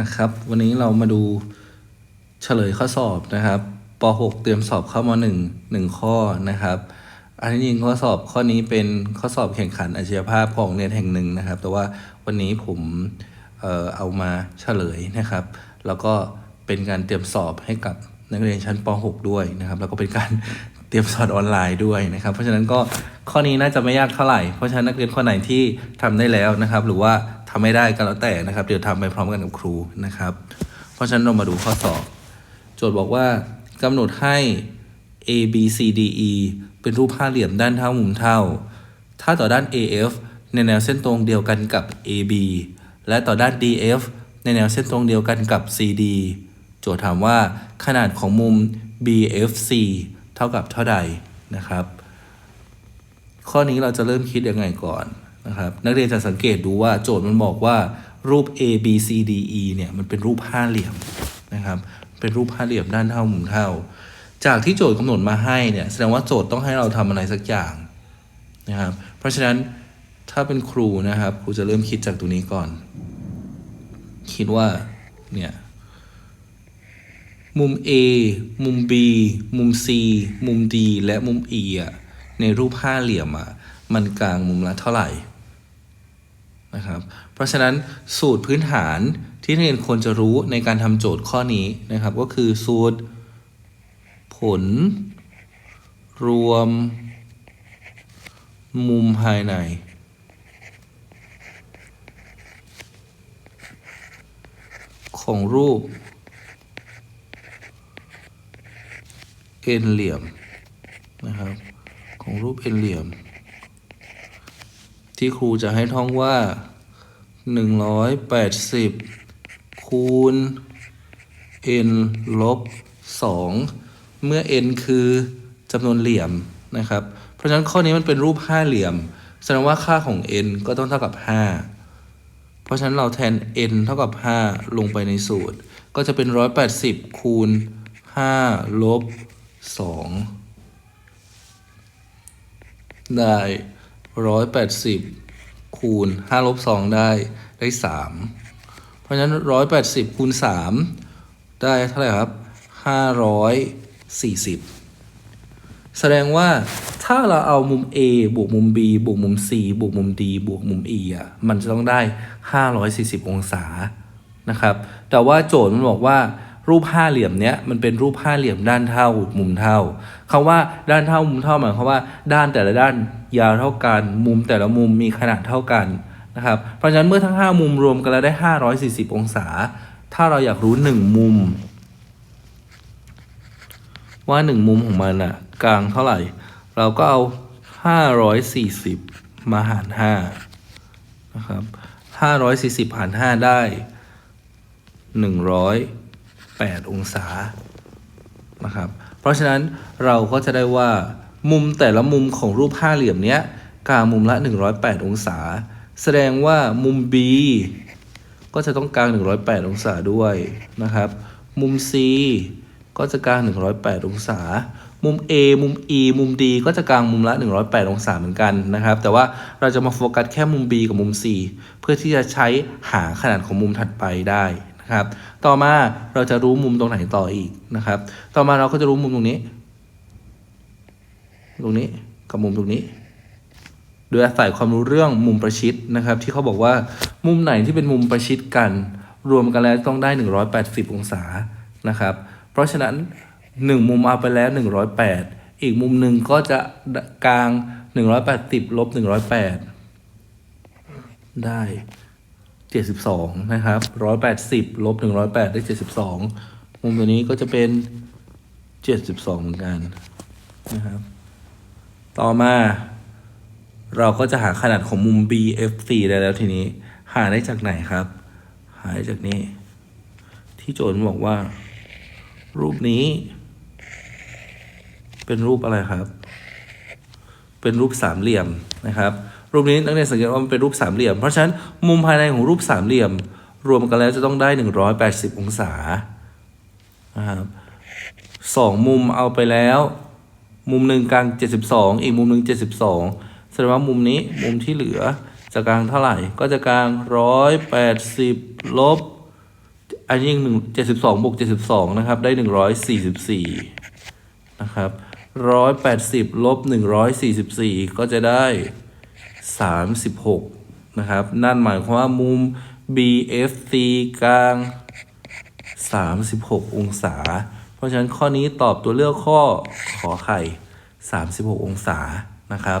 นะครับ วันนี้เรามาดูเฉลยข้อสอบนะครับป .6 เตรียมสอบเข้าม .1 หนึ่งข้อนะครับ อันนี้จริงข้อสอบข้อนี้เป็นข้อสอบแข่งขันอาชีวภาพของเรียนแห่งหนึ่งนะครับ แต่ว่าวันนี้ผมเอ่อเอามาเฉลยนะครับ แล้วก็เป็นการเตรียมสอบให้กับนักเรียนชั้นป .6 ด้วยนะครับ แล้วก็เป็นการเตรียมสอนออนไลน์ด้วยนะครับ เพราะฉะนั้นก็ข้อนี้น่าจะไม่ยากเท่าไหร่ เพราะฉะนั้นนักเรียนคนไหนที่ทำได้แล้วนะครับ หรือว่า ทำไม่ได้ก็แล้วแต่นะครับ เดี๋ยวทำไปพร้อมกันกับครูนะครับ เพราะฉะนั้นเรามาดูข้อสอบ โจทย์บอกว่ากำหนดให้ A B C D E เป็นรูปห้าเหลี่ยมด้านเท่ามุมเท่า ถ้าต่อด้าน AF ในแนวเส้นตรงเดียวกันกับ AB และต่อด้าน DF ในแนวเส้นตรงเดียวกันกับ CD โจทย์ถามว่าขนาดของมุม BFC เท่ากับเท่าใดนะครับ ข้อนี้เราจะเริ่มคิดยังไงก่อน นะครับ นักเรียนจะสังเกตดูว่าโจทย์มันบอกว่ารูป A B C D E เนี่ยมันเป็นรูปห้าเหลี่ยมนะครับ เป็นรูปห้าเหลี่ยมด้านเท่ามุมเท่า จากที่โจทย์กำหนดมาให้เนี่ยแสดงว่าโจทย์ต้องให้เราทำอะไรสักอย่างนะครับ เพราะฉะนั้นถ้าเป็นครูนะครับครูจะเริ่มคิดจากตรงนี้ก่อน คิดว่าเนี่ยมุม A มุม B มุม C มุม D และมุม E อะในรูปห้าเหลี่ยมอะมันกลางมุมละเท่าไหร่ นะครับ เพราะฉะนั้นสูตรพื้นฐานที่นักเรียนควรจะรู้ในการทำโจทย์ข้อนี้นะครับ ก็คือสูตรผล รวม มุมภายใน ของรูป เอ็นเหลี่ยมนะครับ ของรูปเอ็นเหลี่ยม ที่ครูจะให้ท่องว่า 180 คูณ n ลบ 2 เมื่อ n คือจำนวนเหลี่ยมนะครับ เพราะฉะนั้นข้อนี้มันเป็นรูปห้าเหลี่ยม แสดงว่าค่าของ n ก็ต้องเท่ากับ 5 เพราะฉะนั้นเราแทน n เท่ากับ 5 ลงไปในสูตร ก็จะเป็น 180 คูณ 5 ลบ 2 ได้ 180คูณ5ลบ2ได้ได้3เพราะฉะนั้น180คูณ3ได้เท่าไหร่ครับ540แสดงว่าถ้าเราเอามุม A บวกมุม B บวกมุม C บวกมุม D บวกมุม E อะมันจะต้องได้ 540 องศานะครับ แต่ว่าโจทย์มันบอกว่า รูปห้าเหลี่ยมเนี้ยมันเป็นรูปห้าเหลี่ยมด้านเท่ามุมเท่าคำว่าด้านเท่ามุมเท่าหมายความว่าด้านแต่ละด้านยาวเท่ากัน มุมแต่ละมุมมีขนาดเท่ากันนะครับเพราะฉะนั้นเมื่อทั้ง 5 มุมรวมกันแล้วได้ 540 องศา ถ้าเราอยากรู้ 1 มุม ว่า 1 มุมของมันอะกลางเท่าไหร่ เราก็เอา 540 มาหาร 5 นะครับ 540 หาร 5 ได้ 8 องศานะครับ เพราะฉะนั้นเราก็จะได้ว่ามุมแต่ละมุมของรูปห้าเหลี่ยมเนี้ยกางมุมละ 108 องศา แสดงว่ามุม B ก็จะต้องกาง 108 องศาด้วยนะครับ มุม C ก็จะกาง 108 องศา มุม A มุม E มุม D ก็จะกางมุมละ 108 องศาเหมือนกันนะครับ แต่ว่าเราจะมาโฟกัสแค่มุม B กับมุม C เพื่อที่จะใช้หาขนาดของมุมถัดไปได้ นะครับ ต่อมาเราจะรู้มุมตรงไหนต่ออีกนะครับ ต่อมาเราก็จะรู้มุมตรงนี้ ตรงนี้กับมุมตรงนี้โดยอาศัยความรู้เรื่องมุมประชิดนะครับ ที่เขาบอกว่ามุมไหนที่เป็นมุมประชิดกัน รวมกันแล้วต้องได้ 180 องศานะครับ เพราะฉะนั้น 1 มุมเอาไปแล้ว 108 อีกมุมหนึ่งก็จะกลาง 180ลบ108 ได้ 72 นะครับ 180 ลบ 108 ได้ 72 มุมตัวนี้ก็จะเป็น 72 เหมือนกันนะครับ ต่อมา เราก็จะหาขนาดของมุม BFC ได้แล้วทีนี้ หาได้จากไหนครับ หาได้จากนี้ ที่โจทย์บอกว่า รูปนี้ เป็นรูปอะไรครับ เป็นรูปสามเหลี่ยมนะครับ รูปนี้นักเรียนสังเกตว่ามันเป็นรูปสามเหลี่ยม เพราะฉะนั้นมุมภายในของรูปสามเหลี่ยม รวมกันแล้วจะต้องได้ 180 องศานะครับสองมุมเอาไปแล้ว มุมหนึ่งกลาง 72 อีกมุมหนึ่ง72แสดงว่ามุมนี้มุมที่เหลือจะกลางเท่าไหร่ ก็จะกลาง 180 ลบ อันนี้หนึ่งเจ็ดสิบสองบวกเจ็ดสิบสองนะครับ ได้หนึ่งร้อยสี่สิบสี่นะครับร้อยแปดสิบลบหนึ่งร้อยสี่สิบสี่ก็จะได้ สามสิบหกนะครับ นั่นหมายความว่ามุม BFC กลาง 36 องศา เพราะฉะนั้นข้อนี้ตอบตัวเลือกข้อขอไข่ 36 องศานะครับ